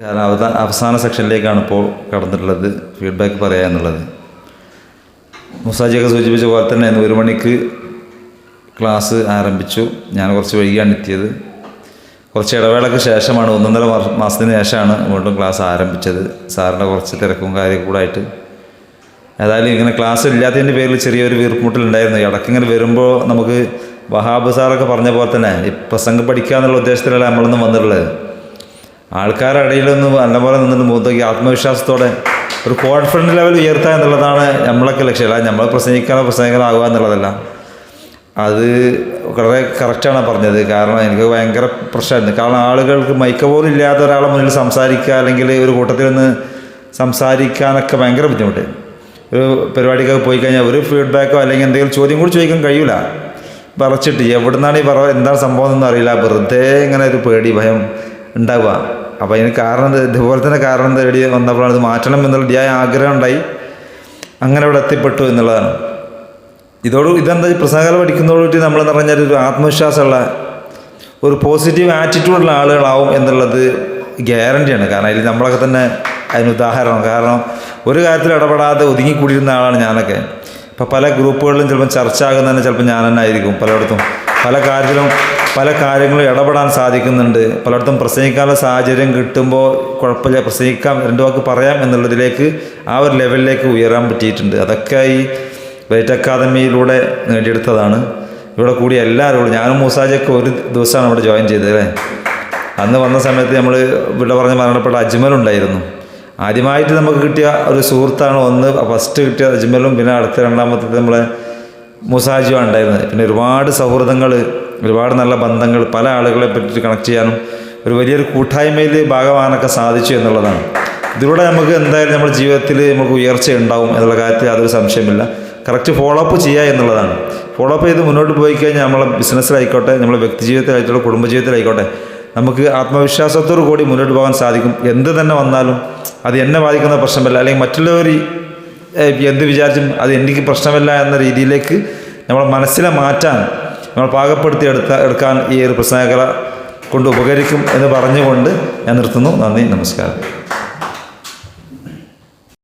അവസാന അവസാന സെക്ഷനിലേക്കാണ് ഇപ്പോൾ കടന്നിട്ടുള്ളത്. ഫീഡ്ബാക്ക് പറയുക എന്നുള്ളത്. മുസാജിയൊക്കെ സൂചിപ്പിച്ച പോലെ തന്നെ ഒരു മണിക്ക് ക്ലാസ് ആരംഭിച്ചു. ഞാൻ കുറച്ച് വൈകിയാണ് എത്തിയത്. കുറച്ച് ഇടവേളയ്ക്ക് ശേഷമാണ് ഒന്നൊന്നര മാസത്തിന് ശേഷമാണ് വീണ്ടും ക്ലാസ് ആരംഭിച്ചത്. സാറിന്റെ കുറച്ച് തിരക്കും കാര്യം കൂടെ ആയിട്ട്. ഏതായാലും ഇങ്ങനെ ക്ലാസ് ഇല്ലാത്തതിന്റെ പേരിൽ ചെറിയൊരു വീർപ്പുമുട്ടലുണ്ടായിരുന്നു ഇടയ്ക്കിങ്ങനെ വരുമ്പോൾ നമുക്ക് വഹാബ് സാറൊക്കെ പറഞ്ഞ പോലെ തന്നെ ഈ പ്രസംഗം പഠിക്കുക എന്നുള്ള ഉദ്ദേശത്തിലല്ല നമ്മളൊന്നും വന്നിട്ടുള്ളത്. ആൾക്കാരുടെ ഇടയിലൊന്നും നല്ലപോലെ നിന്നിട്ട് മുഖത്തേക്ക് ആത്മവിശ്വാസത്തോടെ ഒരു കോൺഫിഡന്റ് ലെവൽ ഉയർത്തുക എന്നുള്ളതാണ് നമ്മളൊക്കെ ലക്ഷ്യം. അല്ല നമ്മൾ പ്രസംഗിക്കാനോ പ്രസംഗിക്കാനാകുക എന്നുള്ളതല്ല. അത് വളരെ കറക്റ്റാണ് പറഞ്ഞത്. കാരണം എനിക്ക് ഭയങ്കര പ്രശ്നമായിരുന്നു. കാരണം ആളുകൾക്ക് മൈക്ക പോലും ഇല്ലാത്ത ഒരാളെ മുന്നിൽ സംസാരിക്കുക അല്ലെങ്കിൽ ഒരു കൂട്ടത്തിൽ നിന്ന് സംസാരിക്കാനൊക്കെ ഭയങ്കര ബുദ്ധിമുട്ട് ഒരു പരിപാടിക്കൊക്കെ പോയി കഴിഞ്ഞാൽ ഒരു ഫീഡ്ബാക്കോ അല്ലെങ്കിൽ എന്തെങ്കിലും ചോദ്യം കൂടി ചോദിക്കാൻ കഴിയില്ല പറച്ചിട്ട് എവിടുന്നാണ് ഈ പറ എന്താണ് സംഭവം എന്നൊന്നും അറിയില്ല. വെറുതെ ഇങ്ങനെ ഒരു പേടി ഭയം ഉണ്ടാവുക. അപ്പോൾ അതിന് കാരണം ഇത് ഇതുപോലെ തന്നെ കാരണം തേടി വന്നപ്പോഴാണ് ഇത് മാറ്റണം എന്നുള്ള ഡിയായ ആഗ്രഹം ഉണ്ടായി. അങ്ങനെ ഇവിടെ എത്തിപ്പെട്ടു എന്നുള്ളതാണ്. ഇതോട് ഇതെന്താ? പ്രസംഗകാലം പഠിക്കുന്നതോടുകൂടി നമ്മൾ എന്ന് പറഞ്ഞാൽ ഒരു ആത്മവിശ്വാസമുള്ള ഒരു പോസിറ്റീവ് ആറ്റിറ്റ്യൂഡുള്ള ആളുകളാവും എന്നുള്ളത് ഗ്യാരണ്ടിയാണ് കാരണം അതിൽ നമ്മളൊക്കെ തന്നെ അതിന് ഉദാഹരണം. കാരണം ഒരു കാര്യത്തിൽ ഇടപെടാതെ ഒതുങ്ങിക്കൂടിയിരുന്ന ആളാണ് ഞാനൊക്കെ. ഇപ്പോൾ പല ഗ്രൂപ്പുകളിലും ചിലപ്പോൾ ചർച്ച ആകുന്നതന്നെ ചിലപ്പോൾ ഞാൻ തന്നെ ആയിരിക്കും പലയിടത്തും. പല കാര്യത്തിലും പല കാര്യങ്ങളും ഇടപെടാൻ സാധിക്കുന്നുണ്ട്. പലയിടത്തും പ്രസംഗിക്കാനുള്ള സാഹചര്യം കിട്ടുമ്പോൾ കുഴപ്പമില്ല. പ്രസംഗിക്കാം രണ്ട് വാക്ക് പറയാം എന്നുള്ളതിലേക്ക് ആ ഒരു ലെവലിലേക്ക് ഉയരാൻ പറ്റിയിട്ടുണ്ട്. അതൊക്കെ ഈ വെയിറ്റ് അക്കാദമിയിലൂടെ നേടിയെടുത്തതാണ്. ഇവിടെ കൂടി എല്ലാവരോടും ഞാനും മൂസാജൊക്കെ ഒരു ദിവസമാണ് ഇവിടെ ജോയിൻ ചെയ്തത് അല്ലേ? അന്ന് വന്ന സമയത്ത് നമ്മൾ ഇവിടെ പറഞ്ഞ് മരണപ്പെട്ട അജ്മലുണ്ടായിരുന്നു ആദ്യമായിട്ട് നമുക്ക് കിട്ടിയ ഒരു സുഹൃത്താണ് ഒന്ന് ഫസ്റ്റ് കിട്ടിയ അജ്മലും പിന്നെ അടുത്ത രണ്ടാമത്തെ നമ്മളെ മുസാജിയുമാണ് ഉണ്ടായിരുന്നത്. പിന്നെ ഒരുപാട് സൗഹൃദങ്ങൾ ഒരുപാട് നല്ല ബന്ധങ്ങൾ പല ആളുകളെ പറ്റി കണക്ട് ചെയ്യാനും ഒരു വലിയൊരു കൂട്ടായ്മയിൽ ഭാഗമാകാനൊക്കെ സാധിച്ചു എന്നുള്ളതാണ്. ഇതിലൂടെ നമുക്ക് എന്തായാലും നമ്മുടെ ജീവിതത്തിൽ നമുക്ക് ഉയർച്ച ഉണ്ടാവും എന്നുള്ള കാര്യത്തിൽ അതൊരു സംശയമില്ല കറക്റ്റ് ഫോളോ അപ്പ് ചെയ്യുക എന്നുള്ളതാണ്. ഫോളോ അപ്പ് ചെയ്ത് മുന്നോട്ട് പോയി കഴിഞ്ഞാൽ നമ്മളെ ബിസിനസ്സിലായിക്കോട്ടെ നമ്മളെ വ്യക്തിജീവിതത്തിലായിക്കോട്ടെ കുടുംബജീവിതത്തിലായിക്കോട്ടെ നമുക്ക് ആത്മവിശ്വാസത്തോടു കൂടി മുന്നോട്ട് പോകാൻ സാധിക്കും. എന്ത് തന്നെ വന്നാലും അത് എന്നെ ബാധിക്കുന്ന പ്രശ്നമല്ല. അല്ലെങ്കിൽ മറ്റുള്ളവർ എന്ത് വിചാരിച്ചും അത് എനിക്ക് പ്രശ്നമല്ല എന്ന രീതിയിലേക്ക് നമ്മളെ മനസ്സിനെ മാറ്റാൻ നമ്മൾ പാകപ്പെടുത്തി എടുത്ത എടുക്കാൻ ഈ ഒരു പ്രസംഗകല കൊണ്ട് ഉപകരിക്കും എന്ന് പറഞ്ഞുകൊണ്ട് ഞാൻ നിർത്തുന്നു. നന്ദി നമസ്കാരം.